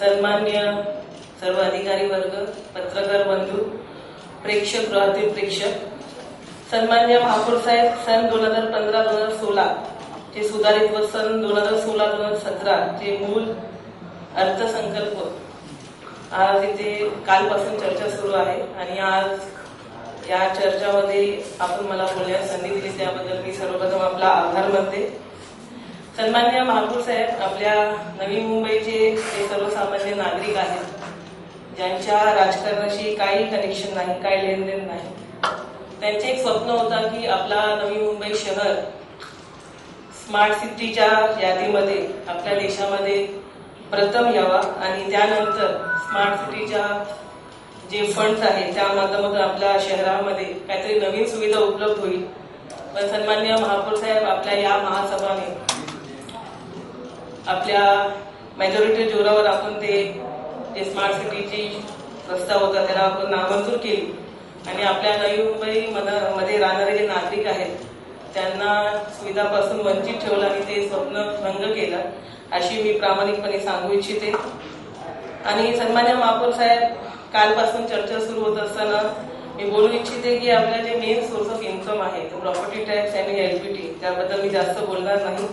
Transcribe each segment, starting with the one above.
सन्मान्य सर्व अधिकारी वर्ग पत्रकार बंधू प्रेक्षक गृहातील प्रेक्षक सन्मान्य महापौर साहेब सन दोन हजार पंधरा दोन हजार सोळा चे सुधारित व सन दोन हजार सोळा दोन हजार सतरा चे मूल अर्थसंकल्प. आज इथे कालपासून चर्चा सुरू आहे आणि आज या चर्चामध्ये आपण मला बोलण्यास संधी दिली त्याबद्दल मी सर्वप्रथम आपला आभार मानते. सन्मान्य महापूर साहेब आपल्या नवी मुंबईचे ते सर्वसामान्य नागरिक आहेत ज्यांच्या राजकारणाशी काही कनेक्शन नाही काही लेनदेन नाही. त्यांचे एक स्वप्न होता की आपला नवी मुंबई शहर स्मार्ट सिटीच्या यादीमध्ये आपल्या देशामध्ये प्रथम यावा आणि त्यानंतर स्मार्ट सिटीच्या जे फंड्स आहेत त्या माध्यमातून आपल्या शहरामध्ये काहीतरी नवीन सुविधा उपलब्ध होईल. पण सन्मान्य महापौर साहेब आपल्या या महासभाने आपल्या मेजॉरिटी जोरावर आपण ते जे स्मार्ट सिटीची प्रस्ताव होता त्याला आपण नामंजूर केली. आणि आपल्या नवी मुंबई मध्ये राहणारे जे नागरिक आहेत त्यांना सुविधापासून वंचित ठेवलं आणि ते स्वप्न भंग केलं अशी मी प्रामाणिकपणे सांगू इच्छिते. आणि सन्मान्य महापौर साहेब कालपासून चर्चा सुरू होत असताना मी बोलू इच्छिते की आपला जे मेन सोर्स ऑफ इन्कम आहे प्रॉपर्टी टॅक्स आणि एलपीटी त्याबद्दल मी जास्त बोलणार नाही.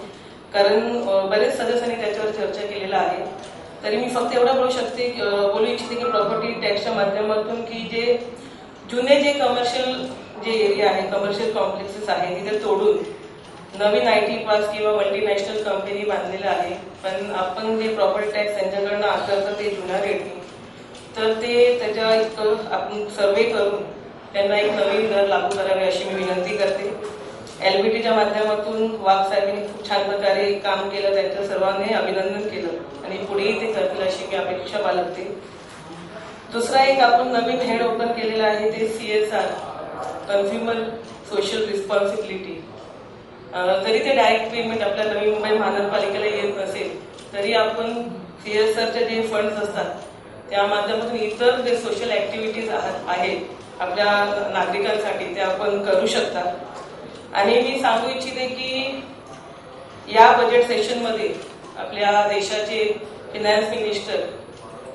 कारण बरेच सदस्यांनी त्याच्यावर चर्चा केलेला आहे. तरी मी फक्त एवढं बोलू शकते बोलू इच्छिते की प्रॉपर्टी टॅक्सच्या माध्यमातून की जे जुने जे कमर्शियल जे एरिया आहे कमर्शियल कॉम्प्लेक्सेस आहे तिथे तोडून नवीन आय टी पास किंवा मल्टीनॅशनल कंपनी बांधलेलं आहे. पण आपण जे प्रॉपर्टी टॅक्स त्यांच्याकडनं आकारतं ते जुन्या रेटनी तर ते त्याच्या इतकं आपण सर्वे करून त्यांना एक नवीन दर लागू करावे अशी मी विनंती करते. एलबीटीच्या माध्यमातून वाघ साहेबांनी खूप छान प्रकारे काम केलं त्यांचं सर्वांनी अभिनंदन केलं. आणि पुढेही ते करतील अशी मी अपेक्षा बाळगते. दुसरा एक आपण नवीन हेड ओपन केलेला आहे ते सीएसआर कन्झ्युमर सोशल रिस्पॉन्सिबिलिटी जरी ते डायरेक्ट पेमेंट आपल्या नवी मुंबई महानगरपालिकेला येत नसेल तरी आपण सीएसआरचे जे फंड्स असतात त्या माध्यमातून इतर जे सोशल ऍक्टिव्हिटीज आहेत आपल्या नागरिकांसाठी ते आपण करू शकता. आणि मी सांगू इच्छिते की या बजेट सेशनमध्ये आपल्या देशाचे फिनान्स मिनिस्टर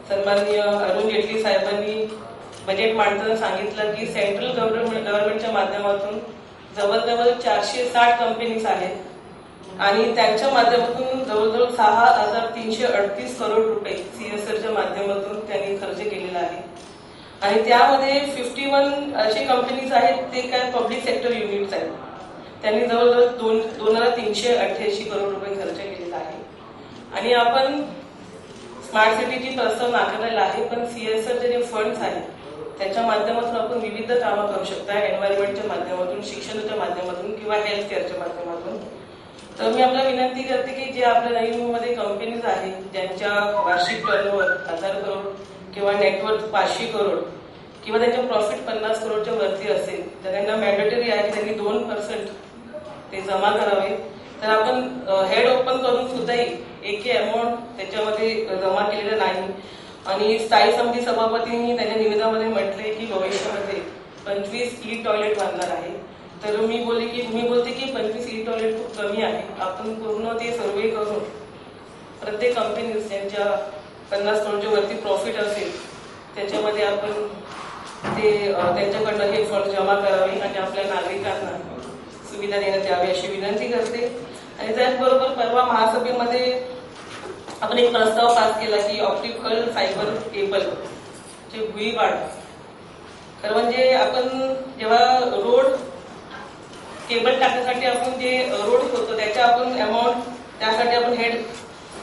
सन्माननीय अरुण जेटली साहेबांनी बजेट मांडताना सांगितलं की सेंट्रल गव्हर्नमेंट गव्हर्नमेंटच्या माध्यमातून जवळजवळ चारशे साठ कंपनीज आहेत. आणि त्यांच्या माध्यमातून जवळजवळ सहा हजार तीनशे अडतीस करोड रुपये सीएसआरच्या माध्यमातून त्यांनी खर्च केलेला आहे. आणि त्यामध्ये फिफ्टी वन असे कंपनीज आहेत ते काय पब्लिक सेक्टर युनिट्स आहेत. त्यांनी जवळजवळ दोन दोन हजार तीनशे अठ्ठ्याऐंशी करोड रुपये खर्च केलेला आहे. आणि आपण स्मार्ट सिटीची प्रस्ताव नाकारलेला आहे पण सीएसआरचे जे फंड्स आहेत त्याच्या माध्यमातून आपण विविध कामं करू शकता एन्व्हायरमेंटच्या माध्यमातून शिक्षणाच्या माध्यमातून किंवा हेल्थ केअरच्या माध्यमातून. तर मी आपल्याला विनंती करते की जे आपल्या नवी मुंबईमध्ये कंपनीज आहेत ज्यांच्या वार्षिक टर्नओव्हर हजार करोड किंवा नेटवर्क पाचशे करोड किंवा त्यांच्या प्रॉफिट पन्नास करोडच्या वरती असेल तर त्यांना मॅन्डेटरी आहे की त्यांनी दोन पर्सेंट ते जमा करावे. तर आपण हेड ओपन करून सुद्धाही एक अमाऊंट त्याच्यामध्ये जमा केलेलं नाही. आणि स्थायी समिती सभापतींनी त्यांच्या निवेदनामध्ये म्हटले की भविष्यामध्ये पंचवीस ई टॉयलेट बांधणार आहे. तर मी बोलले की मी बोलते की पंचवीस ई टॉयलेट खूप कमी आहे. आपण पूर्ण ते सर्वे करून प्रत्येक कंपनी त्यांच्या पन्नास करोडच्या वरती प्रॉफिट असेल त्याच्यामध्ये आपण ते त्यांच्याकडनं हे फंड जमा करावे आणि आपल्या नागरिकांना सुविधा देण्यात यावी अशी विनंती करते. आणि त्याचबरोबर परवा महासभेमध्ये आपण एक प्रस्ताव पास केला की ऑप्टिकल फायबर केबल जे भुई खरं म्हणजे आपण जेव्हा रोड केबल टाकण्यासाठी आपण जे रोड होतो त्याच्या आपण अमाऊंट त्यासाठी आपण हेड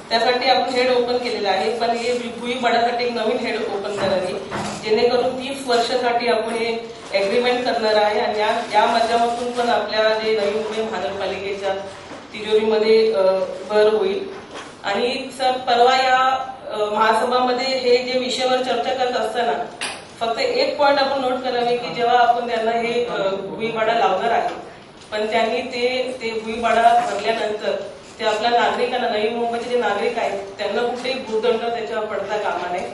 त्यासाठी आपण हेड ओपन केलेलं आहे. पण हे भुईवाडासाठी एक नवीन हेड ओपन करावी. जेणेकरून तीस वर्षासाठी आपण हे अग्रीमेंट करणार आहे आणि या या माध्यमातून पण आपल्या जे नवी मुंबई महानगरपालिकेच्या तिजोरीमध्ये भर होईल. आणि सर परवा या महासभामध्ये हे जे विषयावर चर्चा करत असताना फक्त एक पॉईंट आपण नोट करावे की जेव्हा आपण त्यांना हे भुईभाडा लावणार आहे. पण त्यांनी ते ते भुईभाडा भरल्यानंतर ते आपल्या नागरिकांना नवी मुंबईचे जे नागरिक आहेत त्यांना कुठेही भूदंड त्याच्यावर पडता कामा नये.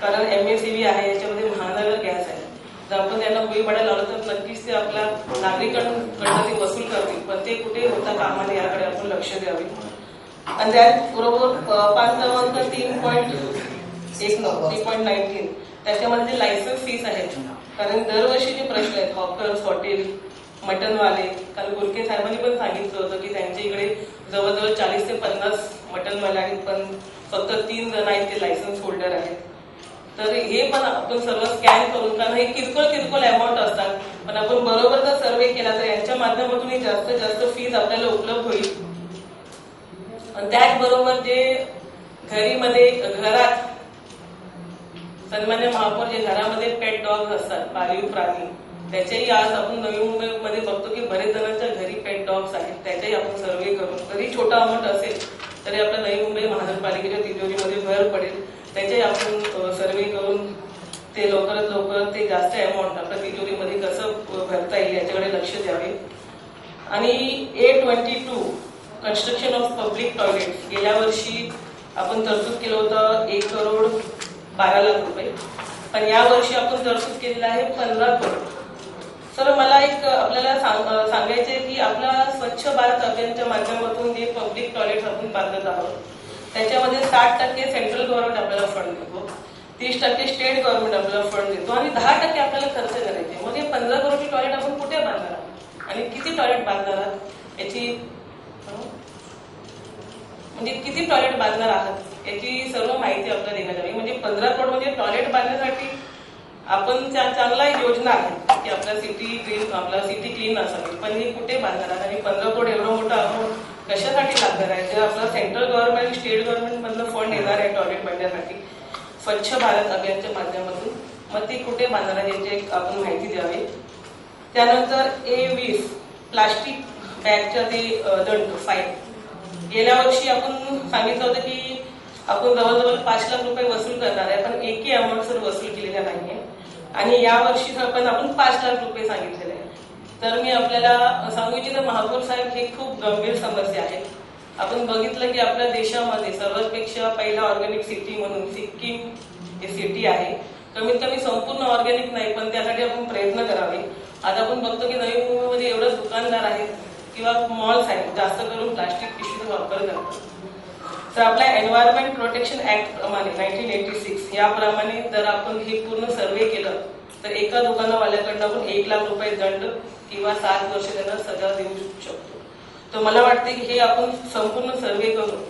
कारण एम एस आहे याच्यामध्ये महानगर गॅस आहे. जर आपण त्यांना भुईपाडा लावलं तर नक्कीच ते आपल्या नागरिकांकडनं ते वसूल करतील. पण ते कुठे होता कामाने याकडे आपण लक्ष द्यावे. आणि त्याचबरोबर बरोबर पाच क्रमांक तीन पॉईंट एक नऊ थ्री पॉईंट नाईन्टीन त्याच्यामध्ये लायसन्स फीस आहेत कारण दरवर्षी जे प्रश्न आहेत हॉकर्स हॉटेल मटनवाले काल गुरके साहेबांनी पण सांगितलं होतं की त्यांच्या इकडे जवळजवळ चाळीस ते पन्नास मटनवाले आहेत पण फक्त तीन जण आहेत ते लायसन्स होल्डर आहेत. तर हे पण आपण सर्व स्कॅन करून कारण हे किरकोळ किरकोळ अमाऊंट असतात. पण आपण बरोबर जर सर्वे केला तर यांच्या माध्यमातून ही जास्तीत जास्त फीज आपल्याला उपलब्ध होईल. आणि त्याचबरोबर जे घरीमध्ये घरात सन्मान्य महापौर जे घरामध्ये पेट डॉग असतात पाळीव प्राणी त्याच्याही आज आपण नवी मुंबईमध्ये बघतो की बरेच जणांच्या घरी पेट डॉग्स आहेत. त्याच्याही आपण सर्वे करून जरी छोटा अमाऊंट असेल तरी आपल्या नवी मुंबई महानगरपालिकेच्या तिजोरीमध्ये भर पडेल. त्याचे आपण सर्वे करून ते लवकरात लवकर ते जास्त अमाऊंट आपल्या तिजोरीमध्ये कसं भरता येईल याच्याकडे लक्ष द्यावे. आणि A twenty two construction of public toilet गेल्या वर्षी आपण तरतूद केलं होतं एक करोड बारा लाख रुपये. पण या वर्षी आपण तरतूद केलेलं आहे पंधरा करोड. सर मला एक आपल्याला सांग- सांगायचं आहे की आपला स्वच्छ भारत अभियानच्या माध्यमातून जे पब्लिक टॉयलेट आपण बांधत आहोत त्याच्यामध्ये साठ टक्के सेंट्रल गव्हर्नमेंट आपल्याला फंड देतो. तीस टक्के स्टेट गव्हर्नमेंट आपल्याला फंड देतो. आणि दहा टक्के आपल्याला खर्च करायचे. मग हे पंधरा करोडची टॉयलेट आपण कुठे बांधणार आहोत? आणि किती टॉयलेट बांधणार आहात? याची म्हणजे किती टॉयलेट बांधणार आहात? याची सर्व माहिती आपल्याला देण्यात आली. म्हणजे पंधरा करोड म्हणजे टॉयलेट बांधण्यासाठी आपण त्या चांगला योजना आहे की आपला सिटी क्लीन आपला सिटी क्लीन असावी. पण हे कुठे बांधणार आहात? आणि पंधरा करोड एवढं मोठं आपण कशासाठी लागणार आहे? जर आपलं सेंट्रल गव्हर्नमेंट स्टेट गव्हर्नमेंट मधलं फंड येणार आहे टॉयलेट बांधण्यासाठी स्वच्छ भारत अभियानच्या माध्यमातून. मग ते कुठे बांधणार आहे याची आपण माहिती द्यावी. त्यानंतर ए वीस प्लास्टिक बॅगच्या ते दंड फाईन गेल्या वर्षी आपण सांगितलं होतं की आपण जवळजवळ पाच लाख रुपये वसूल करणार आहे पण एकही अमाऊंट सर वसूल केलेला नाहीये. आणि या वर्षी पण आपण पाच लाख रुपये सांगितले. तर मी आपल्याला सांगू इच्छितो महापौर साहेब हे खूप गंभीर समस्या आहे. आपण बघितलं की आपल्या देशामध्ये सर्वांपेक्षा पहिला ऑर्गॅनिक सिटी म्हणून सिक्कीम हे सिटी आहे. कमीत कमी संपूर्ण ऑर्गॅनिक नाही पण त्यासाठी आपण प्रयत्न करावे. आज आपण बघतो की नवी मुंबईमध्ये एवढंच दुकानदार आहेत किंवा मॉल्स आहेत जास्त करून प्लास्टिक पिशवीचा वापर करतात. तर आपल्या एन्व्हायरमेंट प्रोटेक्शन ऍक्ट प्रमाणे नाईन्टीन एटी सिक्स याप्रमाणे जर आपण हे पूर्ण सर्वे केलं तर एका दुकानावाल्याकडनं आपण एक लाख रुपये दंड किंवा सात वर्ष त्यांना सजा देऊ शकतो. तर मला वाटते की हे आपण संपूर्ण सर्वे करून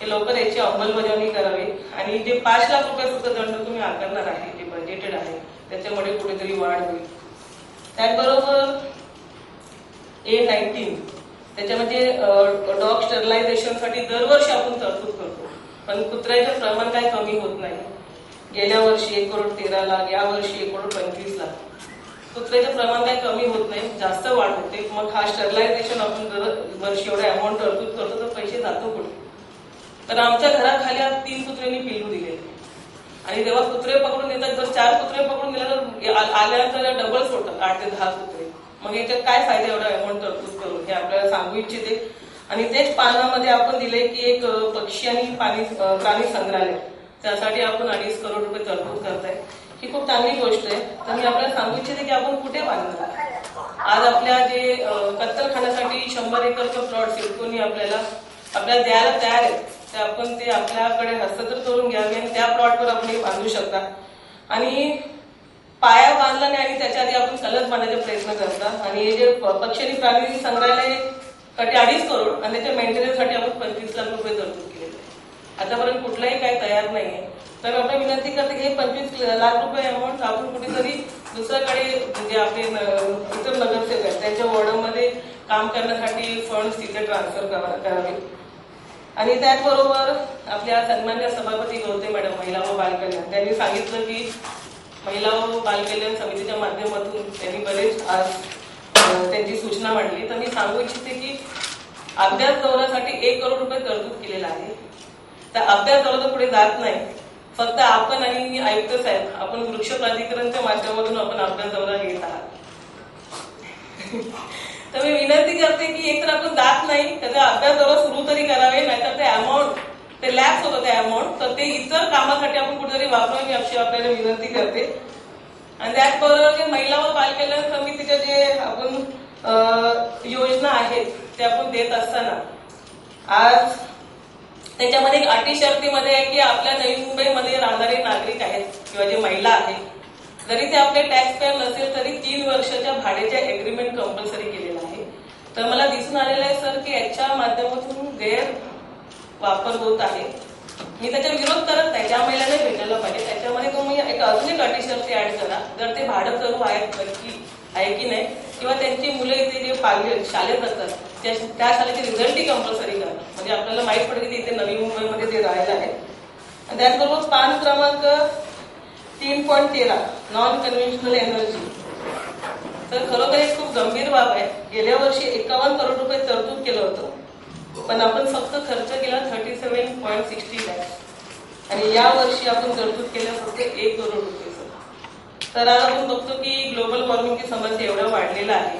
हे लवकर याची अंमलबजावणी करावी. आणि जे पाच लाख रुपये सुद्धा दंड तुम्ही आकारणार आहे जे बजेटेड आहे त्याच्यामध्ये कुठेतरी वाढ होईल. त्याचबरोबर ए नाईन्टीन त्याच्यामध्ये डॉग स्टरलायझेशनसाठी दरवर्षी आपण तरतूद करतो. पण कुत्र्याचं प्रमाण काही कमी होत नाही. गेल्या वर्षी एक करोड तेरा लाख या वर्षी एक करोड पंचवीस लाख. कुत्र्याचं प्रमाण काही कमी होत नाही जास्त वाढ होते. मग हा स्टरलायझेशन आपण दर वर्षी एवढा अमाऊंट तरतूद करतो तर पैसे जातो कुठे? तर आमच्या घराखाली आज तीन कुत्र्यांनी पिलू दिले. आणि जेव्हा कुत्रे पकडून येतात जर चार कुत्रे पकडून गेले तर आल्यानंतर डबल सोडतात आठ ते दहा कुत्रे. मग याच्यात काय फायदा एवढा अमाऊंट तरतूद करून? हे आपल्याला सांगू इच्छिते. आणि तेच पानामध्ये आपण दिले की एक पक्षी आणि पाणी प्राणी संग्रहालय. त्यासाठी आपण अडीच करोड रुपये तरतूद करताय. ही खूप चांगली गोष्ट आहे. तर मी आपल्याला सांगू इच्छिते की आपण कुठे बांधणार आज आपल्या जे कत्तलखान्यासाठी शंभर एकरचं प्लॉट सिडकोनी आपल्याला आपल्याला द्यायला तयार आहे ते आपण ते आपल्याकडे हस्तांतर करून घ्यावे आणि त्या प्लॉटवर आपण हे बांधू शकता. आणि पाया बांधला नाही आणि त्याच्या आधी आपण कलच बांधायचा प्रयत्न करतात आणि हे जे पक्षी आणि प्राणी संग्रहालयसाठी अडीच करोड आणि त्याच्या मेंटेनन्ससाठी आपण पंचवीस लाख रुपये तरतूद केले आहे. आतापर्यंत कुठलाही काही तयार नाही आहे तर आपण विनंती करते की हे पंचवीस लाख रुपये अमाऊंट आपण कुठेतरी दुसऱ्याकडे म्हणजे आपले इतर नगरसेवक आहेत. त्यांच्या वॉर्डमध्ये काम करण्यासाठी फंड तिथे ट्रान्सफर करावे. आणि त्याचबरोबर आपल्या सन्मान्य सभापती गौते मॅडम महिला व बालकल्याण त्यांनी सांगितलं की महिला व बालकल्याण समितीच्या माध्यमातून त्यांनी बरेच आज त्यांची सूचना मांडली. तर मी सांगू इच्छिते की अभ्यास दौऱ्यासाठी एक करोड रुपये तरतूद केलेला आहे. तर अभ्यास दौरा तर पुढे जात नाही. फक्त आपण आणि आयुक्त साहेब आपण वृक्ष प्राधिकरणच्या माध्यमातून आपण अभ्यास दौरा घेत आहात. तर मी विनंती करते की एक तर आपण जात नाही त्याचा अभ्यास दौरा सुरू तरी करावे नाहीतर ते अमाऊंट ते लॅप्स होतं ते अमाऊंट तर ते इतर कामासाठी आपण कुठेतरी वापरावे मी अशी आपल्याला विनंती करते. आणि त्याचबरोबर जे महिला व बालकल्याण समितीच्या जे आपण योजना आहेत ते आपण देत असताना आज त्याच्यामध्ये एक अटी शर्तीमध्ये आहे की आपल्या नवी मुंबईमध्ये राहणारे नागरिक आहेत किंवा जे महिला आहेत. जरी ते आपले टॅक्स पेअर नसेल तरी तीन वर्षाच्या भाड्याच्या एग्रीमेंट कंपल्सरी केलेलं आहे. तर मला दिसून आलेलं आहे सर की याच्या माध्यमातून गैर वापर होत आहे. मी त्याचा विरोध करत नाही. ज्या महिलांना भेटायला पाहिजे त्याच्यामध्ये तुम्ही एक अजून एक अटी शर्ती ऍड करा. जर ते भाडं करू आहेत की आहे की नाही किंवा त्यांची मुलं इथे जे पालवे शाळेत असतात त्या त्या शाळेचे रिझल्टही कंपल्सरी करा. म्हणजे आपल्याला माहीत पडते की इथे नवी मुंबईमध्ये ते राहायला आहे. आणि त्याचबरोबर पान क्रमांक तीन पॉईंट तेरा नॉन कन्व्हेन्शनल एनर्जी तर खरोखर एक खूप गंभीर बाब आहे. गेल्या वर्षी एकावन्न करोड रुपये तरतूद केलं होतं. पण आपण फक्त खर्च केला thirty seven point sixty lakhs आणि या वर्षी आपण तरतूद केल्या फक्त एक करोड रुपये तर आज आपण बघतो की ग्लोबल वॉर्मिंगची समस्या एवढा वाढलेला आहे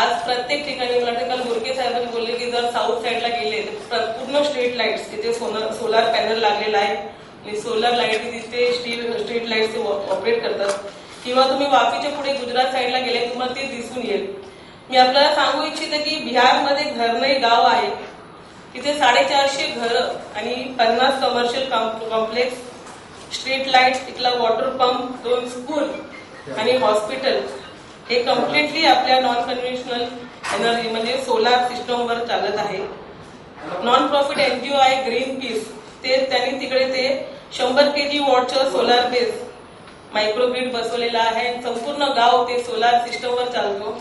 आज प्रत्येक ठिकाणी मला वाटतं काल गुरके साहेबांनी बोलले की जर साऊथ साईडला गेले तर पूर्ण स्ट्रीट लाईट्स तिथे सोलार पॅनल लागलेला आहे. आणि सोलार लाइट तिथे स्ट्रीट स्ट्रीट लाईट्स ऑपरेट करतात. किंवा तुम्ही वापीच्या पुढे गुजरात साईडला गेले तुम्हाला ते दिसून येईल. मी आपल्याला सांगू इच्छिते की बिहारमध्ये घरनई गाव आहे. तिथे साडेचारशे घरं आणि पन्नास कमर्शियल कॉम्प्लेक्स स्ट्रीट लाइट तिथला वॉटर पंप दोन स्कूल आणि हॉस्पिटल हे कम्प्लिटली आपल्या नॉन कन्व्हेन्शनल एनर्जी म्हणजे सोलार सिस्टमवर चालत आहे. नॉन प्रॉफिट एनजीओ आहे ग्रीन पीस ते त्यांनी तिकडे ते शंभर के जी वॉटचं सोलार बेस मायक्रोग्रीड बसवलेला आहे. संपूर्ण गाव ते सोलार सिस्टमवर चालतो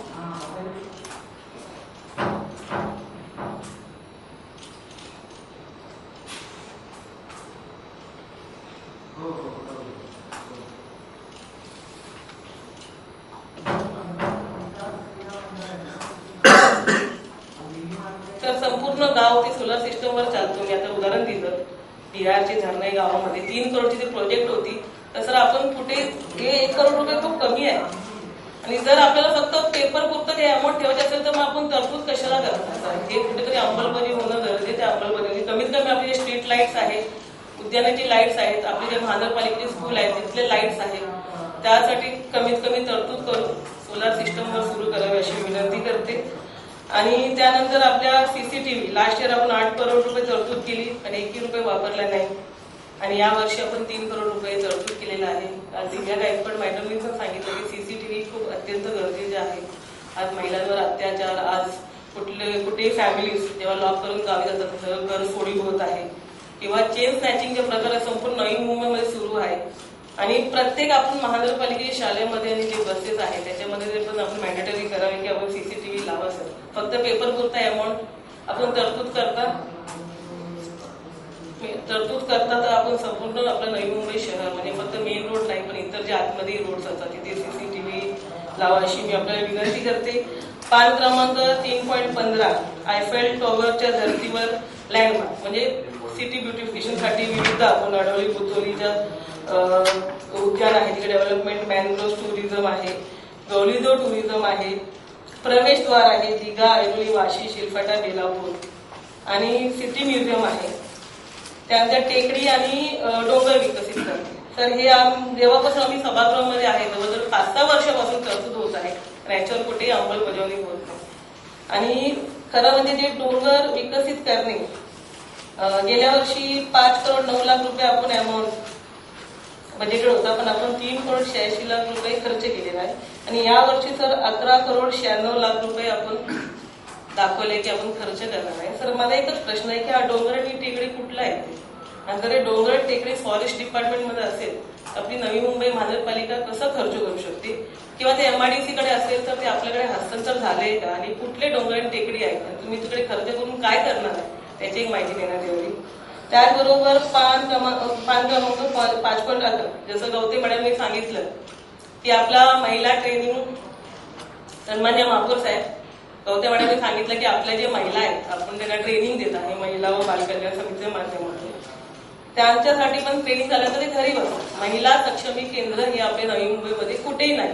तर संपूर्ण गाव ते सोलर सिस्टमवर चालतो मी आता उदाहरण दिलं बिहारचे झरणाई गावामध्ये. तीन करोडची जी प्रोजेक्ट होती तर सर आपण कुठे हे एक करोड रुपये खूप कमी आहे. आणि जर आपल्याला फक्त पेपर पुरतं ते अमाऊंट ठेवायचे असेल तर मग आपण तरतूद कशाला करतात हे कुठेतरी अंमलबजावणी होणं गरजेचं आहे. अंमलबजावणी कमीत कमी आपले जे स्ट्रीट लाईट्स आहेत उद्यानाची लाईट्स आहेत आपले जे महानगरपालिकेचे स्कूल आहेत तिथले लाईट्स आहेत. त्यासाठी कमीत कमी तरतूद करून सोलार सिस्टमवर सुरू करावी अशी विनंती करते. आणि त्यानंतर आपल्या सीसीटीव्ही लास्ट इयर आपण आठ करोड रुपये तरतूद केली आणि एकही रुपये वापरला नाही. आणि या वर्षी आपण तीन करोड रुपये तरतूद केलेला आहे. आज दिव्या गायकवाड मॅडमनी पण सांगितलं की सीसीटीव्ही खूप अत्यंत गरजेचे आहे. आज महिलांवर अत्याचार आज कुठले कुठे फॅमिलीज जेव्हा लॉक करून गावी जातात घर घर सोडी होत आहे. किंवा चेन स्नॅचिंगचे प्रकार संपूर्ण नवी मुंबईमध्ये सुरू आहे. आणि प्रत्येक आपण महानगरपालिकेच्या शाळेमध्ये आणि जे बसेस आहेत त्याच्यामध्ये पण आपण मॅन्डेटरी करावे की आपण सीसीटीव्ही लावा सर. फक्त पेपर पुरता अमाऊंट आपण तरतूद करता? तरतूद करता तर आपण संपूर्ण आपलं नवी मुंबई शहर म्हणजे फक्त मेन रोड नाही पण इतर जे आतमध्ये रोड्स असतात तिथे सीसीटीव्ही लावा अशी मी आपल्याला विनंती करते. पान क्रमांक तीन पॉईंट पंधरा आयफेल टॉवरच्या धर्तीवर लँडमार्क म्हणजे सिटी ब्युटिफिकेशनसाठी विविध आपण अडवली बुतोलीच्या उद्यान आहे तिकडे डेव्हलपमेंट मॅनग्रोव्ह टुरिझम आहे गौलीदो टुरिझम आहे प्रवेशद्वार आहे दिघा ऐरोली वाशी शिलफाटा बेलापूर. आणि सिटी म्युझियम आहे. त्यानंतर टेकडी आणि डोंगर विकसित करणे. तर हे आम- जेव्हापासून आम्ही सभागृहामध्ये आहे जवळजवळ पाच सहा वर्षापासून तरतूद होत आहे आणि याच्यावर कुठेही अंमलबजावणी होत नाही आणि खरं म्हणजे जे डोंगर विकसित करणे गेल्या वर्षी पाच करोड नऊ लाख रुपये आपण अमाऊंट बजेटेड म्हणजे होता पण आपण तीन करोड शहाऐंशी लाख रुपये खर्च केलेला आहे. आणि यावर्षी सर अकरा करोड शहाण्णव लाख रुपये आपण दाखवले की आपण खर्च करणार आहे. सर मला एकच प्रश्न आहे की हा डोंगर आणि टेकडी कुठला आहे? आणि जर डोंगर टेकडी फॉरेस्ट डिपार्टमेंटमध्ये असेल तर आपली नवी मुंबई महानगरपालिका कसं खर्च करू शकते? किंवा ते एमआरडीसी कडे असेल तर ते आपल्याकडे हस्तांतर झाले का? आणि कुठले डोंगर आणि टेकडी आहेत? आणि तुम्ही तिकडे खर्च करून काय करणार आहे? त्याची एक माहिती देण्यात यावी त्याचबरोबर पान क्रमांक पान क्रमांक पाच पॉईंट अकरा जसं गौते मॅडमने सांगितलं की आपला महिला ट्रेनिंग सन्मान्य महापौर साहेब गौते मॅडमने सांगितलं की आपल्या जे महिला आहेत आपण त्यांना ट्रेनिंग देत आहे महिला व बालकल्याण समितीच्या माध्यमातून. त्यांच्यासाठी पण ट्रेनिंग झालं तरी घरी बसतात महिला सक्षमी केंद्र हे आपल्या नवी मुंबईमध्ये कुठेही नाही.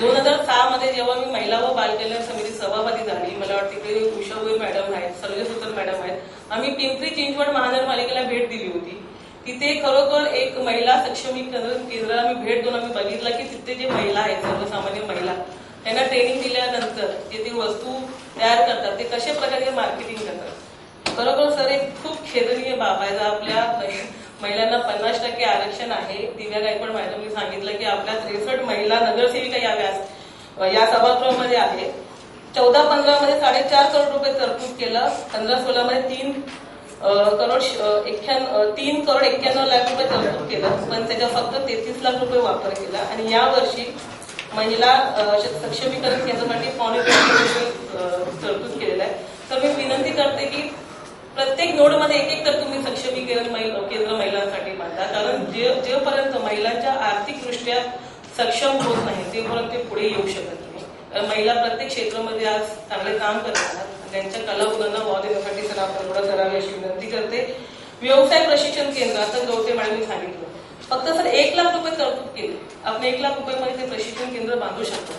दोन हजार सहा मध्ये जेव्हा मी महिला व बाल कल्याण समिती सभापती झाली मला वाटते की उषा मॅडम आहेत सर्वे सुतर मॅडम आहेत आम्ही पिंपरी चिंचवड महानगरपालिकेला भेट दिली होती. तिथे खरोखर एक महिला सक्षमीकरण केंद्र केंद्राला आम्ही भेट देऊन आम्ही बघितलं की तिथे जे महिला आहेत सर्वसामान्य महिला त्यांना ट्रेनिंग दिल्यानंतर जे ते वस्तू तयार करतात ते कशा प्रकारे मार्केटिंग करतात? बरोबर सर एक खूप खेदनीय बाब आहे. जर आपल्या महिलांना पन्नास टक्के आरक्षण आहे दिव्या गायकवाड मॅडमनी सांगितलं की आपल्या त्रेसष्ट महिला नगरसेविका या व्यास या सभागृहामध्ये आहे चौदा पंधरा मध्ये साडेचार करोड रुपये तरतूद केलं. पंधरा सोळा मध्ये तीन करोड एक्क्याण्णव तीन करोड एक्क्याण्णव लाख रुपये तरतूद केलं. पण त्याच्या फक्त तेहतीस लाख रुपये वापर केला. आणि या वर्षी महिला सक्षमीकरण केंद्रासाठी पावणे तरतूद केलेलं आहे. तर मी विनंती करते की प्रत्येक नोडमध्ये एक एक तर तुम्ही सक्षमीकरण महिला केंद्र महिलांसाठी बांधा कारण जे जेपर्यंत महिलांच्या आर्थिकदृष्ट्या सक्षम होत नाही तेपर्यंत ते पुढे येऊ शकत नाही. कारण महिला प्रत्येक क्षेत्रामध्ये आज चांगले काम करतात. त्यांच्या कलागुणांना वाव देण्यासाठी सर आपण एवढं करावे अशी विनंती करते. व्यवसाय प्रशिक्षण केंद्र आता गवते मॅडमनी सांगितलं. फक्त सर एक लाख रुपये तरतूद केली. आपण एक लाख रुपयामध्ये ते प्रशिक्षण केंद्र बांधू शकतो.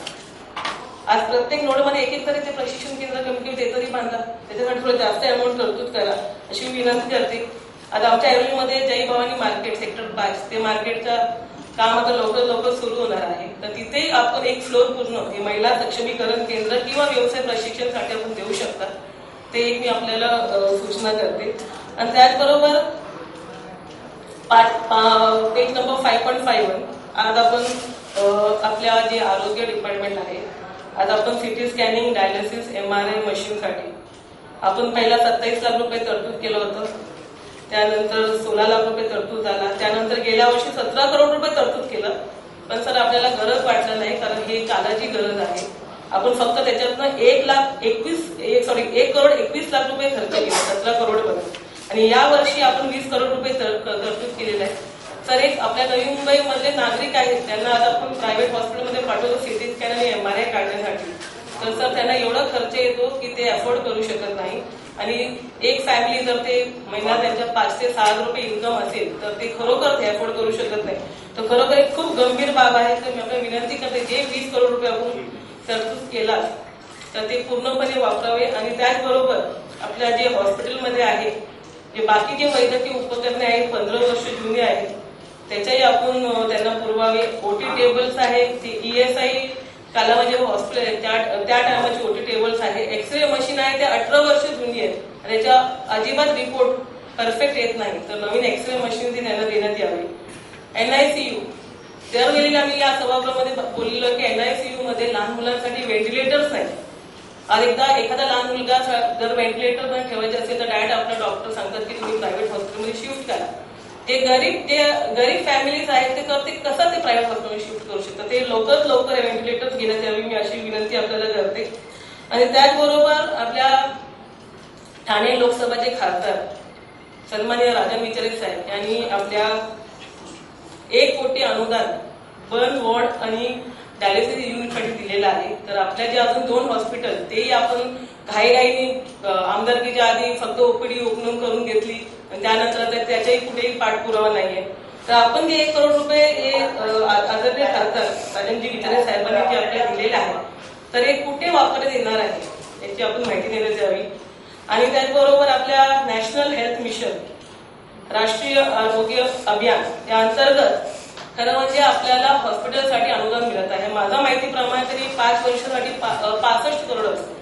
आज प्रत्येक नोडमध्ये एक एक तरी ते प्रशिक्षण केंद्र कमी ते तरी बांधा त्याच्यासाठी थोडं जास्त अमाऊंट तरतूद करा. अशी मी विनंती करते. आता आमच्या ऐवलीमध्ये जय भवानी मार्केट सेक्टर पाच. ते मार्केटचा काम आता लवकर लवकर सुरू होणार आहे. तर तिथे आपण एक फ्लोर पूर्ण हे महिला सक्षमीकरण केंद्र किंवा व्यवसाय प्रशिक्षणसाठी आपण देऊ शकता. ते एक मी आपल्याला सूचना करते. आणि त्याचबरोबर page number five point five one आज आपण आपल्या जे आरोग्य डिपार्टमेंट आहे आज आपण CT scanning dialysis M R I मशीनसाठी आपण पहिला सत्तावीस लाख रुपये तरतूद केलं होतं. त्यानंतर सोळा लाख रुपये तरतूद झाला. त्यानंतर गेल्या वर्षी सतरा करोड रुपये तरतूद केलं. पण सर आपल्याला गरज वाटलं नाही कारण हे कालाची गरज आहे. आपण फक्त त्याच्यातनं एक लाख एकवीस एक सॉरी एक करोड एकवीस लाख रुपये खर्च केले सतरा करोड आणि या वर्षी आपण वीस करोड रुपये तरतूद केलेलं आहे. सर एक आपल्या नवी मुंबई मधले नागरिक आहेत त्यांना आता आपण प्रायव्हेट हॉस्पिटलमध्ये पाठवतो सिटी स्कॅन आणि एम आर आय काढण्यासाठी. तर सर त्यांना एवढा खर्च येतो की ते अफोर्ड करू शकत नाही. आणि एक फॅमिली जर ते महिना त्यांच्या पाच ते सहा हजार रुपये इन्कम असेल तर ते खरोखर ते अफोर्ड करू शकत नाही. तर खरोखर एक खूप गंभीर बाब आहे. तर मी आपल्याला विनंती करते जे वीस करोड रुपये आपण तरतूद केला तर ते पूर्णपणे वापरावे. आणि त्याचबरोबर आपल्या जे हॉस्पिटलमध्ये आहे जे बाकी जे वैद्यकीय उपकरणे आहेत पंधरा वर्ष जुने आहेत त्याच्याही आपण त्यांना पुरवावे. ओटी टेबल्स आहेत ते ईएसआय कालावधी हॉस्पिटल आहे. त्या त्या टायमाचे ओटी टेबल्स आहे. एक्सरे मशीन आहे ते अठरा वर्ष जुनी आहेत आणि त्याच्या अजिबात रिपोर्ट परफेक्ट येत नाही. तर नवीन एक्सरे मशीन ती त्यांना देण्यात यावी. एनआयसीयू दरवेळी आम्ही या सभागृहामध्ये बोललेलो की एनआयसीयू मध्ये लहान मुलांसाठी व्हेंटिलेटर्स नाही. अनेकदा एकदा एखादा लहान मुलगा जर व्हेंटिलेटर पण ठेवायचे असेल तर डायरेक्ट आपला डॉक्टर सांगतात की तुम्ही प्रायव्हेट हॉस्पिटलमध्ये शिफ्ट करा. जे गरीब जे गरीब फॅमिलीज आहेत ते करते कसं ते प्रायव्हेट हॉस्पिटलमध्ये शिफ्ट करू शकतात? ते लवकरात लवकर व्हेंटिलेटर्स घेण्यात यावी मी अशी विनंती आपल्याला करते. आणि त्याचबरोबर आपल्या ठाणे लोकसभाचे खासदार सन्माननीय राजन विचारे साहेब यांनी आपल्या एक कोटी अनुदान बर्न वॉर्ड आणि डायलिसिस युनिटसाठी दिलेलं आहे. तर आपल्या जे अजून दोन हॉस्पिटल तेही आपण घाईघाईने आमदारकीच्या आधी फक्त ओपीडी ओपन करून घेतली. त्यानंतर आता त्याच्याही कुठेही पाठपुरावा नाहीये. तर आपण जे एक करोड रुपये हे आदरणीय खासदार राजनजी विचारे साहेबांनी जे आपल्याला दिलेले आहे तर हे कुठे वापरण्यात येणार आहे याची आपण माहिती देण्यात यावी आणि त्याचबरोबर आपल्या नॅशनल हेल्थ मिशन राष्ट्रीय आरोग्य अभियान या अंतर्गत खरं म्हणजे आपल्याला हॉस्पिटलसाठी अनुदान मिळत आहे. माझ्या माहितीप्रमाणे तरी पाच वर्षासाठी पासष्ट करोड असते.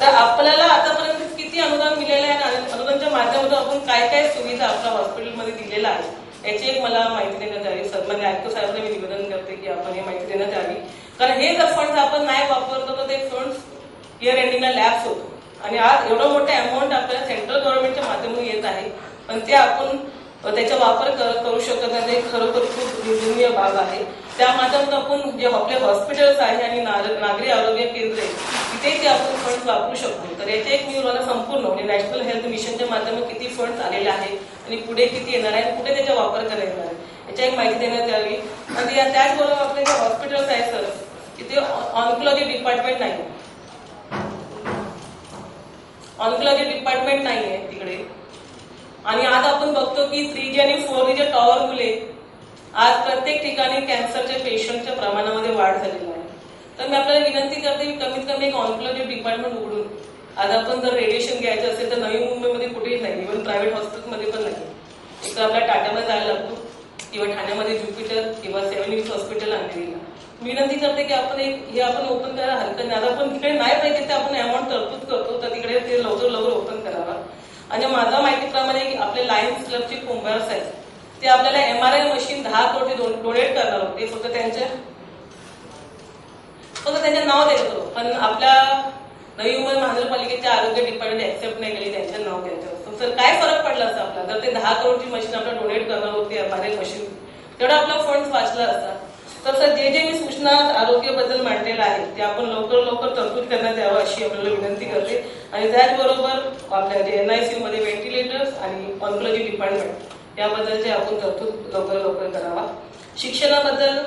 तर आपल्याला आतापर्यंत किती अनुदान मिळालं आहे आणि अनुदानच्या माध्यमातून आपण काय काय सुविधा आपल्या हॉस्पिटलमध्ये दिलेल्या आहे याची एक मला माहिती देण्यात यावी. सन्मान्य आयुक्त साहेबांना मी निवेदन करते की आपण हे माहिती देण्यात यावी. कारण हे जर फंड आपण नाही वापरतो तर ते फंड इयर एंडिंगला लॅप्स होतो. आणि आज एवढं मोठं अमाऊंट आपल्याला सेंट्रल गव्हर्नमेंटच्या माध्यमातून येत आहे पण ते आपण त्याचा वापर करू शकत नाही. ते खरोखर खूप निंदनीय बाब आहे. त्या माध्यमातून आपण जे आपले हॉस्पिटल्स आहे आणि नागरी आरोग्य केंद्र आहे तिथे ते आपण फंड वापरू शकतो. तर याचे एक मी मला संपूर्ण म्हणजे नॅशनल हेल्थ मिशनच्या माध्यमातून किती फंड आलेले आहे आणि पुढे किती येणार आहे आणि कुठे त्याचा वापर करण्यात येणार आहे याची एक माहिती देण्यात यावी. आणि या- त्याचबरोबर आपले जे हॉस्पिटल्स आहेत सर तिथे ऑन्कोलॉजी डिपार्टमेंट नाही. ऑन्कोलॉजी डिपार्टमेंट नाही आहे तिकडे. आणि आज आपण बघतो की थ्री जी आणि फोर जीच्या टॉवर मुले आज प्रत्येक ठिकाणी कॅन्सरच्या पेशंटच्या प्रमाणामध्ये वाढ झालेली आहे. तर मी आपल्याला विनंती करते की कमीत कमी एक ऑन्कोलॉजी डिपार्टमेंट उघडून आज आपण जर रेडिएशन घ्यायचं असेल तर नवी मुंबईमध्ये कुठेही नाही इव्हन प्रायव्हेट हॉस्पिटलमध्ये पण नाही. एक तर आपल्या टाटामध्ये जायला लागतो किंवा ठाण्यामध्ये ज्युपिटर किंवा सेव्हन हिल्स हॉस्पिटल अंधेरीला विनंती करते की आपण एक हे आपण ओपन करायला हरकत नाही. आता आपण तिकडे नाही पाहिजे ते आपण अमाऊंट तरतूद करतो तर तिकडे ते लवकर लवकर ओपन करावा. आणि माझ्या माहितीप्रमाणे आपले लायन्स क्लबचे कुंभारस आहेत ते आपल्याला एम आर आय मशीन दहा कोटी डोनेट करणार होते. फक्त त्यांच्या फक्त त्यांचे नाव द्यायचं होतं. पण आपल्या नवी मुंबई महानगरपालिकेच्या आरोग्य डिपार्टमेंट ऍक्सेप्ट नाही केली त्यांच्या नाव द्यायचं तर सर काय फरक पडला असता आपला जर ते दहा करोडची मशीन आपण डोनेट करणार होती एम आर आय मशीन तेवढा आपला फंड वाचला असता. तर सर जे जे मी सूचना आरोग्याबद्दल मांडलेल्या आहेत ते आपण लवकर लवकर तरतूद करण्यात यावं अशी आपल्याला विनंती करते. आणि त्याचबरोबर आपल्या जे मध्ये व्हेंटिलेटर्स आणि ऑन्कोलॉजी डिपार्टमेंट याबद्दलचे आपण तरतूद लवकर लवकर करावा. शिक्षणाबद्दल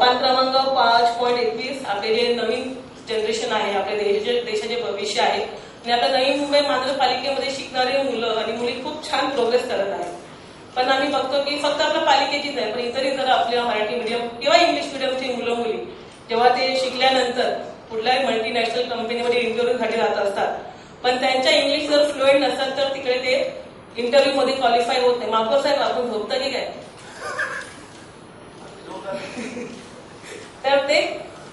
पान क्रमांक पाच पॉईंट एकवीस आपले जे नवीन जनरेशन आहे आपल्या देशाचे देशाचे भविष्य आहे. आणि आपल्या नवी मुंबई महानगरपालिकेमध्ये शिकणारे मुलं आणि मुली खूप छान प्रोग्रेस करत आहेत. पण आम्ही बघतो की फक्त आपल्या पालिकेचीच नाही पण इतर जर आपल्या मराठी मीडियम किंवा इंग्लिश मिडियमची मुलं मुली जेव्हा ते शिकल्यानंतर कुठल्याही मल्टीनॅशनल कंपनीमध्ये इंटरव्ह्यूसाठी जात असतात. पण त्यांच्या इंग्लिश जर फ्लुएंट नसतात तर तिकडे ते इंटरव्ह्यू मध्ये क्वालिफाय होत नाही. माफर साहेब आपण झोपता की काय? तर ते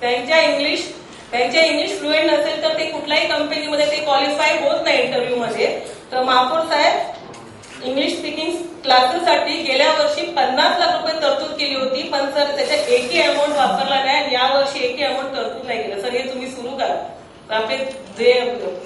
त्यांच्या इंग्लिश त्यांच्या इंग्लिश फ्लुएंट नसेल तर ते कुठल्याही कंपनीमध्ये ते क्वालिफाय होत नाही इंटरव्ह्यू मध्ये. तर महापौर साहेब इंग्लिश स्पीकिंग क्लासेससाठी गेल्या वर्षी पन्नास लाख रुपये तरतूद केली होती. पण सर त्याच्या एकही अमाऊंट वापरला नाही आणि या वर्षी एकही अमाऊंट तरतूद नाही केलं. सर हे तुम्ही सुरू करा. तर आपले जे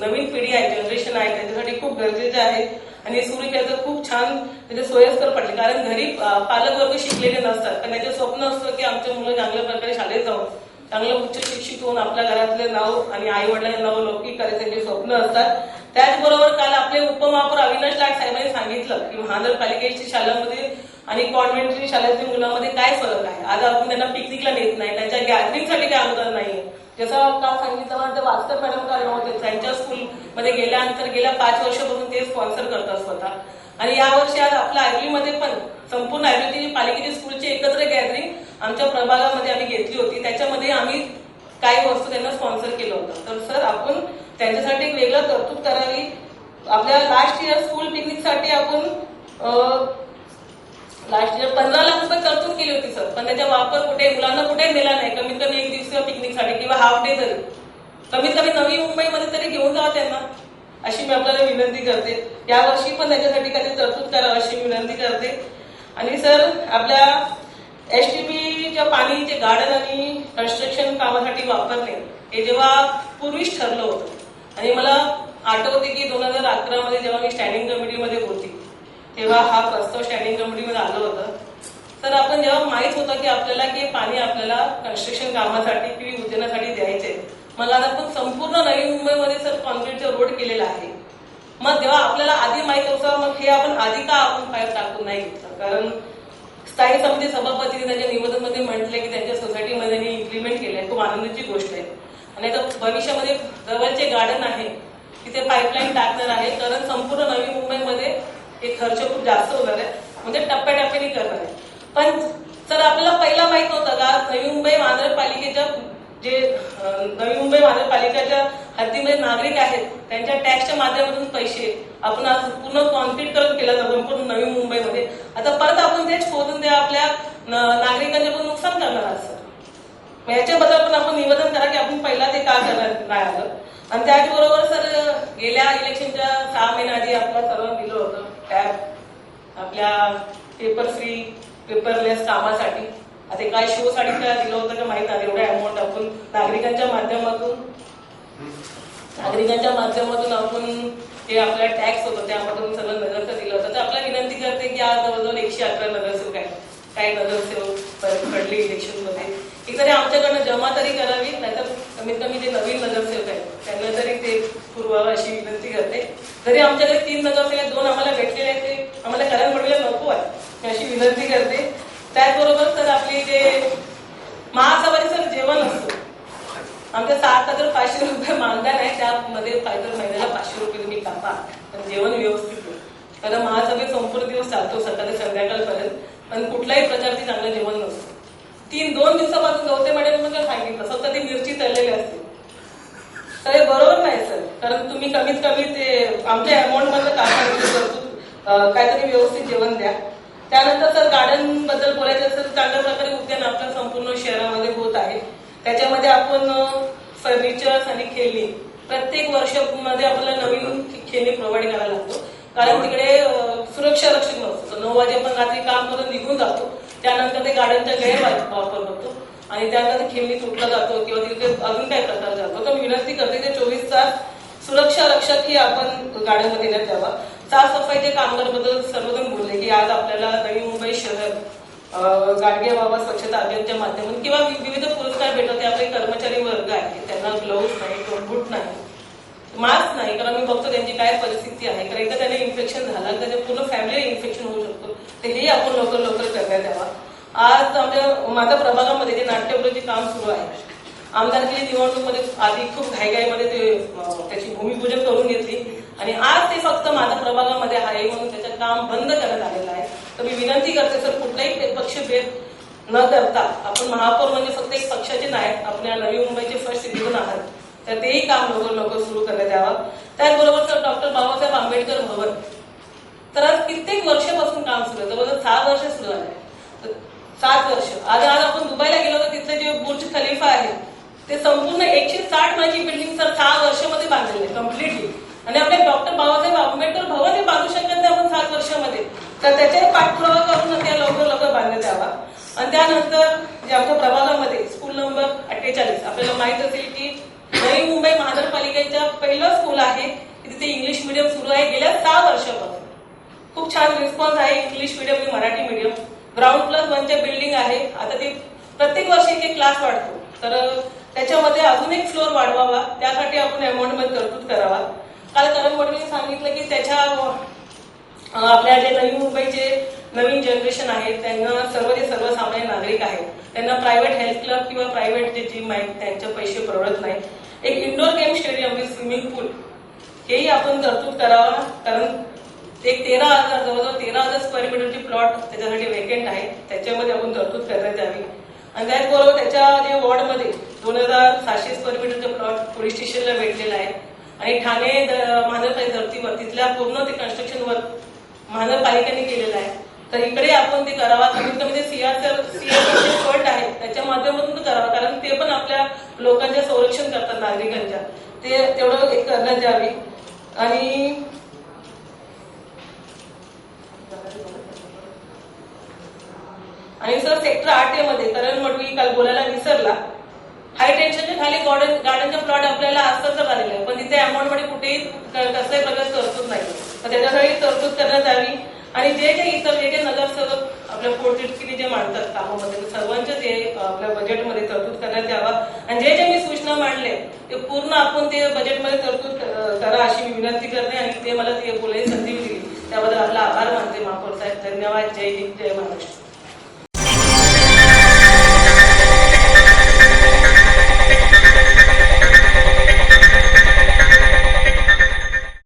नवीन पिढी आहे जनरेशन आहे त्याच्यासाठी खूप गरजेचे आहे. आणि सुरू केलं तर खूप छान म्हणजे सोयीस्कर पडले. कारण घरी पालक पालकवर्ग शिकलेले नसतात. पण त्याचे स्वप्न असतं की आमचे मुलं चांगल्या प्रकारे शाळेत जाऊन चांगलं उच्च शिक्षित होऊन आपल्या घरातले नाव आणि आई वडिलांचे नाव लौकिक करायचे त्यांचे स्वप्न असतात. त्याचबरोबर काल आपले उपमहापौर अविनाश लाट साहेबांनी सांगितलं की महानगरपालिकेच्या शाळांमध्ये आणि कॉन्व्हेंटरी शाळेतील मुलांमध्ये काय फरक आहे? आज आपण त्यांना पिकनिकला नेत नाही. त्यांच्या गॅदरिंगसाठी काय अनुदान नाही जसं का सांगितलं मला ते वास्तव मॅडम कारण होते त्यांच्या स्कूलमध्ये गेल्यानंतर गेल्या पाच वर्षापासून ते स्पॉन्सर करतात स्वतः. आणि यावर्षी आज आपल्या आयर्लीमध्ये पण संपूर्ण आयुर्वेदिक पालिकेची स्कूलची एकत्र गॅदरिंग आमच्या प्रभागामध्ये आम्ही घेतली होती. त्याच्यामध्ये आम्ही काही वस्तू त्यांना स्पॉन्सर केलं होतं. तर सर आपण त्यांच्यासाठी एक वेगळं तरतूद करावी. आपल्या लास्ट इयर स्कूल पिकनिकसाठी आपण लास्ट इयर पंधरा लाख रुपये तरतूद केली होती सर पण त्याचा वापर कुठे मुलांना कुठे मिळाला नाही. कमीत कमी एक दिवसीय पिकनिकसाठी किंवा हाफ डे तरी. कमीत कमी नवी मुंबईमध्ये तरी घेऊन जा त्यांना. अशी मी आपल्याला विनंती करते. यावर्षी पण त्याच्यासाठी काही तरतूद करावं अशी विनंती करते. आणि सर आपल्या एस टी पीच्या पाणीचे गार्डन आणि कन्स्ट्रक्शन कामासाठी वापरणे हे जेव्हा पूर्वीच ठरलं होतं. आणि मला आठवते की दोन हजार अकरा मध्ये जेव्हा मी स्टँडिंग कमिटीमध्ये होती तेव्हा हा प्रस्ताव स्टँडिंग कमिटीमध्ये आलं होतं. तर आपण जेव्हा माहीत होतं की आपल्याला की पाणी आपल्याला कन्स्ट्रक्शन कामासाठी किंवा उद्यानासाठी द्यायचे मला आता पण संपूर्ण नवी मुंबईमध्ये सर कॉन्क्रीटचा रोड केलेला आहे. मग जेव्हा आपल्याला आधी माहीत होतं मग हे आपण आधी का आपण पाईप टाकून नाही घेतलं? कारण स्थायी समिती सभापतीने त्यांच्या निवेदनमध्ये म्हटले की त्यांच्या सोसायटीमध्ये हे इम्प्लिमेंट केलंय. खूप आनंदाची गोष्ट आहे. आणि आता भविष्यामध्ये जवळचे गार्डन आहे तिथे पाईपलाईन टाकणार आहे. कारण संपूर्ण नवी मुंबईमध्ये हे खर्च खूप जास्त होणार आहे. म्हणजे टप्प्याटप्प्याने करणार आहे. पण सर आपल्याला पहिला माहीत होतं का नवी मुंबई महानगरपालिकेच्या जे नवी मुंबई महानगरपालिकेच्या हद्दीमध्ये नागरिक आहेत त्यांच्या टॅक्सच्या माध्यमातून पैसे आपण आज पूर्ण कॉन्क्रीट करून केलं जातो पूर्ण नवी मुंबईमध्ये आता परत आपण तेच शोधून ते आपल्या नागरिकांचे पण नुकसान करणार आहात सर. याच्याबद्दल पण आपण निवेदन करा की आपण पहिला ते का करणार नाही आलं आणि त्याचबरोबर सर गेल्या इलेक्शनच्या सहा महिन्या आधी आपल्याला सर्व दिलं होतं. टॅब आपल्या पेपर फ्री पेपरलेस कामासाठी. आता काय शो साठी दिलं होतं का माहीत नाही. एवढ्या अमाऊंट आपण नागरिकांच्या माध्यमातून नागरिकांच्या माध्यमातून आपण ते आपला टॅक्स होतं त्यामधून सगळं नगरचं दिलं होतं. तर आपल्याला विनंती करते की आज जवळजवळ एकशे अकरा नगरसेवक आहेत. काही नगरसेवक प- पडले इलेक्शनमध्ये एक तरी आमच्याकडनं जमा तरी करावी नाहीतर कमीत कमी जे नवीन नगरसेवक आहेत त्यांना तरी ते पुरवावं अशी विनंती करते. जरी आमच्याकडे तीन नगरसेवक दोन आम्हाला भेटलेले आहेत ते आम्हाला कारण पडलेलं नको आहे अशी विनंती करते. त्याचबरोबर तर आपली जे महासभाचे सर जेवण असतं आमच्या सात हजार पाचशे रुपये मानधन आहे त्यामध्ये फायदा महिन्याला पाचशे रुपये तुम्ही कापा. पण जेवण व्यवस्थित कारण महासभेत संपूर्ण दिवस चालतो सकाळी संध्याकाळपर्यंत. पण कुठल्याही प्रकारचे चांगलं जेवण नसतं. तीन दोन दिवसापासून गवते मॅडम सांगितलं. फक्त ती मिरची तळलेली असते. तर हे बरोबर नाही सर. कारण तुम्ही कमीत कमी ते आमच्या अमाऊंट मधलं काय काहीतरी व्यवस्थित जेवण द्या. त्यानंतर सर गार्डनबद्दल बोलायचं असेल तर चांगल्या प्रकारे उद्यान आपल्या संपूर्ण शहरामध्ये होत आहे. त्याच्यामध्ये आपण फर्निचर्स आणि खेळणी. प्रत्येक वर्षामध्ये आपल्याला नवीन खेळणी प्रोव्हाइड करायला लागतो. कारण तिकडे अं, सुरक्षा रक्षक नसतो नऊ वाजेपर्यंत रात्री काम करून निघून जातो. त्यानंतर ते गाड्यांचा गैरवापर करतो. आणि त्यानंतर खेळणी तुटला जातो किंवा तिथे अजून काही प्रकार जातो. तर मी विनंती करते ते चोवीस तास सुरक्षा रक्षक ही आपण गाड्यांमध्ये देण्यात यावा साफसफाईचे कामगारबद्दल सर्वजण बोलले की आज आपल्याला नवी मुंबई शहर गाडगे बाबा स्वच्छता अभियानच्या माध्यमातून किंवा विविध पुरस्कार भेटत आपले कर्मचारी वर्ग आहे त्यांना ग्लोव्ह नाही टोटबूट नाही मास्क नाही कारण मी बघतो त्यांची काय परिस्थिती आहे. कारण एकदा त्यांना इन्फेक्शन झालं तर त्याच्या पूर्ण फॅमिली इन्फेक्शन होऊ शकतो. तेही आपण लवकर लवकर करण्यात यावा. आज आमच्या माझ्या प्रभागामध्ये जे नाट्यगृहाचे काम सुरू आहे. आमदारकी निवडणूकमध्ये आधी खूप घाईघाईमध्ये ते त्याची भूमिपूजन करून घेतली. आणि आज ते फक्त माझ्या प्रभागामध्ये आहे म्हणून त्याचं काम बंद करण्यात आलेलं आहे. तर मी विनंती करते सर कुठलाही पक्षभेद न करता आपण महापौर म्हणजे फक्त एक पक्षाचे नाही आपल्या नवी मुंबईचे फर्स्ट सिटीजन आहात. तर तेही काम लवकर लवकर सुरू करण्यात यावं. त्याचबरोबर सर डॉक्टर बाबासाहेब आंबेडकर भवन. तर आज कित्येक वर्षापासून काम सुरू आहे. जवळजवळ सहा वर्ष सुरू आहे सात वर्ष. आज आज आपण दुबईला गेलो तर तिथले जे बुर्ज खलिफा आहे ते संपूर्ण एकशे साठ माझी बिल्डिंग सर सहा वर्षामध्ये बांधलेली आहे कम्प्लिटली आणि आपले डॉक्टर बाबासाहेब आंबेडकर भवन हे बांधू शकत नाही आपण सात वर्षामध्ये. तर त्याचे पाठपुरावा करून त्या लवकर लवकर बांधण्यात यावा. आणि त्यानंतर जे आमच्या प्रभागामध्ये स्कूल नंबर अठ्ठेचाळीस आपल्याला माहीत असेल की नवी मुंबई महानगरपालिकेच्या पहिलं स्कूल आहे तिथे इंग्लिश मिडियम सुरू आहे गेल्या सहा वर्षापासून. खूप छान रिस्पॉन्स आहे इंग्लिश मिडियम आणि मराठी मिडियम ग्राउंड प्लस वनच्या बिल्डिंग आहे. आता ते प्रत्येक वर्षी एक क्लास वाढतो. तर त्याच्यामध्ये अजून एक फ्लोअर वाढवावा. त्यासाठी आपण अमाऊंटमध्ये तरतूद करावा. काल करण वडवीने सांगितलं की त्याच्या आपल्या जे नवी मुंबईचे नवीन जनरेशन आहे त्यांना सर्व जे सर्वसामान्य नागरिक आहेत त्यांना प्रायव्हेट हेल्थ क्लब किंवा प्रायव्हेट जे जिम आहेत त्यांचे पैसे परवडत नाही एक indoor game stadium swimming pool हेही आपण तरतूद करावा. कारण एक तेरा हजार जवळजवळ तेरा हजार स्क्वेअर मीटरची प्लॉट त्याच्यासाठी वेकेंट आहे. त्याच्यामध्ये आपण तरतूद करण्यात यावी आणि त्याचबरोबर त्याच्या जे वॉर्डमध्ये दोन हजार सहाशे स्क्वेअर मीटरचा प्लॉट पोलीस स्टेशनला भेटलेला आहे. आणि ठाणे महानगरपालिका धर्तीवर तिथल्या पूर्ण ते कन्स्ट्रक्शन वर्क महानगरपालिकेने केलेलं आहे. तर इकडे आपण ते करावा. कमीत कमी ते सीआरसीआर सीआरचे फंड आहे त्याच्या माध्यमातून ते करावा. कारण ते पण आपल्या लोकांच्या संरक्षण करतात नागरिकांच्या. ते तेवढं एक करण्यात यावी आणि आणि सर सेक्टर आठ ए मध्ये करण मडवी काल बोलायला विसरला. हाय टेन्शनच्या खाली गार्डन गार्डनचा प्लॉट आपल्याला आजपर्यंत आलेला आहे. पण तिथे अमाऊंटमध्ये कुठेही कसल्याही प्रकारची तरतूद नाही. तर त्याच्यासाठी तरतूद करण्यात यावी. आणि जे जे इतर जे जे नगरसेवक आपल्या पोटतिडकीने जे मांडतात कामामध्ये सर्वांचे आपल्या बजेटमध्ये तरतूद करण्यात यावा. आणि जे जे मी सूचना मांडले ते पूर्ण आपण ते बजेटमध्ये तरतूद करा अशी मी विनंती करते आणि ते मला ते बोलायची संधी दिली. त्याबद्दल आपला आभार मानते महापौर साहेब धन्यवाद. जय हिंद. जय महाराष्ट्र.